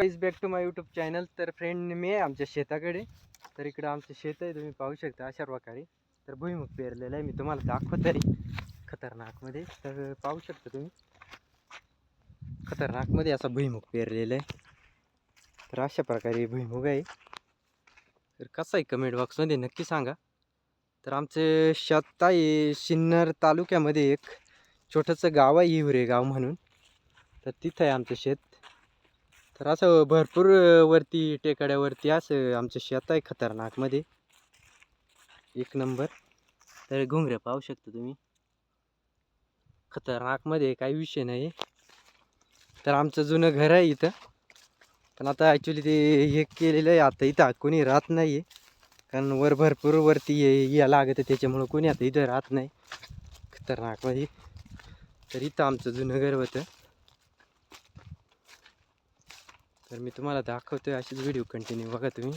Guys back to my YouTube channel तर friend मी आहे आमच्या शेताकडे. तर इकडं आमचं शेत आहे तुम्ही पाहू शकता अशा प्रकारे. तर भुईमुग पेरलेलं आहे मी तुम्हाला दाखवत तरी. खतरनाकमध्ये. तर पाहू शकता तुम्ही. खतरनाकमध्ये असा भुईमुग पेरलेला आहे. तर अशा प्रकारे भुईमुग आहे. तर कसं आहे कमेंट बॉक्समध्ये नक्की सांगा. तर आमचं शेत आहे सिन्नर तालुक्यामध्ये एक छोटंसं गाव आहे हिवरे गाव म्हणून. तर तिथं आहे आमचं शेत. तर असं भरपूर वरती टेकड्यावरती असं आमचं शेत आहे खतरनाकमध्ये. एक नंबर. तर घुंगऱ्या पाहू शकता तुम्ही. खतरनाकमध्ये काही विषय नाही तर आमचं जुनं घर आहे इथं. पण आता ॲक्च्युली ते हे केलेलं आहे. आता इथं कोणी राहत नाही आहे कारण वर भरपूर वरती ये या लागत आहे. त्याच्यामुळं कोणी आता इथं राहत नाही. खतरनाकमध्ये. तर इथं आमचं जुनं घर होतं. तर मी तुम्हाला दाखवतोय अशीच व्हिडिओ कंटिन्यू बघा तुम्ही.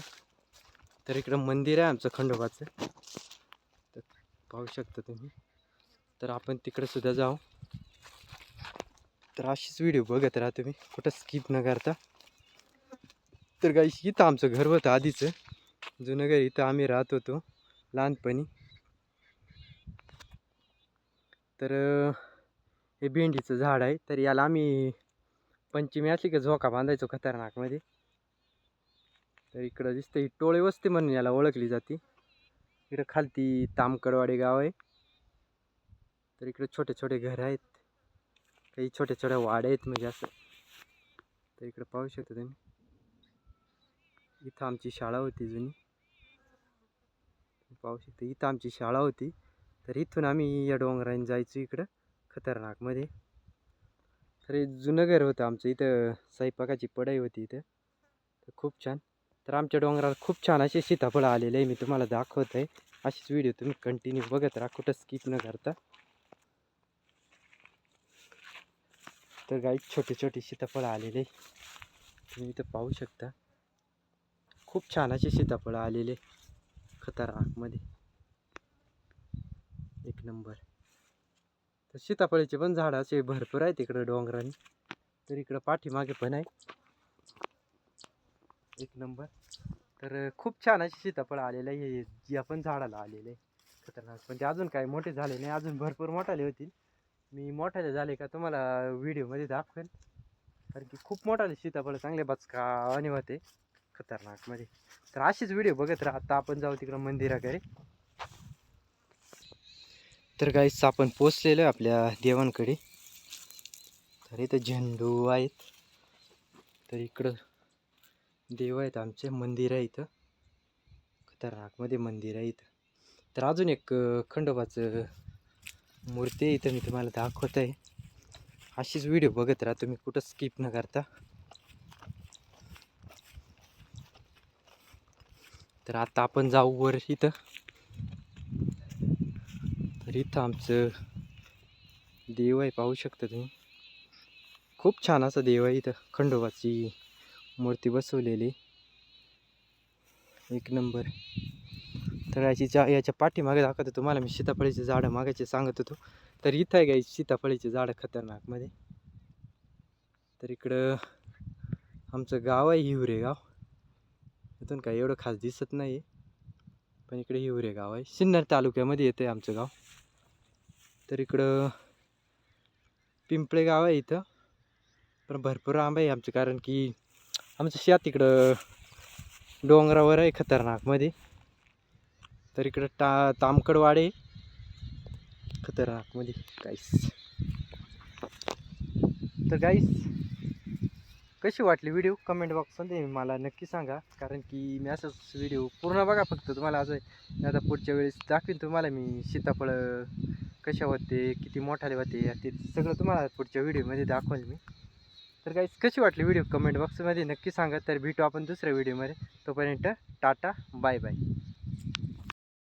तर इकडं मंदिर आहे आमचं खंडोबाचं. तर पाहू शकता तुम्ही. तर आपण तिकडं सुद्धा जाऊ. तर अशीच व्हिडिओ बघत राहा तुम्ही. कुठं स्किप न करता. तर काही इथं आमचं घर होतं आधीचं. जुनं घर इथं आम्ही राहत होतो. लहानपणी. तर हे भेंडीचं झाड आहे. तर याला आम्ही पंचमी असली का झोका बांधायचो खतरनाकमध्ये. तर इकडं दिसतं ही टोळे वस्ती म्हणून याला ओळखली जाते. इकडं खालती तामकडवाडी गाव आहे. तर इकडं छोटे छोटे घर आहेत. काही छोट्या छोट्या वाड्या आहेत म्हणजे असं. तर इकडं पाहू शकता तुम्ही. इथं आमची शाळा होती जुनी. पाहू शकता इथं आमची शाळा होती. तर इथून आम्ही या डोंगराने जायचो इकडं. खतरनाकमध्ये. तर हे जुनं घर होतं आमचं. इथं स्वयंपाकाची पडाई होती इथं. तर खूप छान. तर आमच्या डोंगराला खूप छान असे सीताफळं आलेले आहे. मी तुम्हाला दाखवत आहे अशीच व्हिडिओ तुम्ही कंटिन्यू बघत राहा. कुठं स्किप न करता. तर काही छोटे छोटे सीताफळं आलेले तुम्ही इथं पाहू शकता. खूप छान असे सीताफळं आलेले खतरनाकमध्ये एक नंबर तर सीताफळीचे पण झाडं असे भरपूर आहेत इकडं डोंगराने. तर इकडं पाठीमागे पण आहे. एक नंबर. तर खूप छान असे सीताफळ आलेलं आहे. हे जे आपण झाडाला आलेलं आहे. खतरनाक. पण ते अजून काय मोठे झाले नाही. अजून भरपूर मोठाले होतील. मी मोठाले झाले का तुम्हाला व्हिडिओमध्ये दाखवेल कारण की खूप मोठाले सीताफळ चांगले बचका आणि होते खतरनाकमध्ये तर अशीच व्हिडिओ बघत राहा. आता आपण जाऊ तिकडं मंदिराकडे. तर गाईस आपण पोचलेलो आहे आपल्या देवांकडे. तर इथं झेंडू आहेत. तर इकडं देव आहेत आमचे मंदिर आहे इथं. खतरनाकमध्ये मंदिर आहे इथं. तर अजून एक खंडोबाचं मूर्ती आहे इथं मी तुम्हाला दाखवत आहे अशीच व्हिडिओ बघत राहा तुम्ही कुठं स्किप न करता. तर आता आपण जाऊ वर इथं. तर इथं आमचं देव आहे पाहू शकता तुम्ही. खूप छान असं देव आहे इथं खंडोबाची मूर्ती बसवलेली. एक नंबर. तर याची चा याच्या पाठीमागे दाखवतो तुम्हाला मी सीताफळीचे झाडं मागायचे सांगत होतो. तर इथं आहे गाई सीताफळीचे झाडं खतरनाकमध्ये. तर इकडं आमचं गाव आहे हिवरे गाव. इथून काही एवढं खास दिसत नाही पण इकडे हिवरे गाव आहे. सिन्नर तालुक्यामध्ये येतं आहे आमचं गाव. तर इकडं पिंपळे गाव आहे इथं. पण भरपूर आंबा आहे आमचं कारण की आमचं शेत इकडं डोंगरावर आहे खतरनाकमध्ये. तर इकडं टा तामकडवाडे खतरनाकमध्ये गाईस तर गाईस कशी वाटली व्हिडिओ कमेंट बॉक्समध्ये मला नक्की सांगा. कारण की मी असंच व्हिडिओ पूर्ण बघा फक्त. तुम्हाला असं आता पुढच्या वेळेस दाखवीन तुम्हाला मी सीताफळं कशा होते किती मोठाले होते ते सगळं तुम्हाला पुढच्या व्हिडिओमध्ये दाखवेल मी. तर काही कशी वाटली व्हिडिओ कमेंट बॉक्समध्ये नक्की सांगा. तर भेटू आपण दुसऱ्या व्हिडिओमध्ये तोपर्यंत टाटा बाय बाय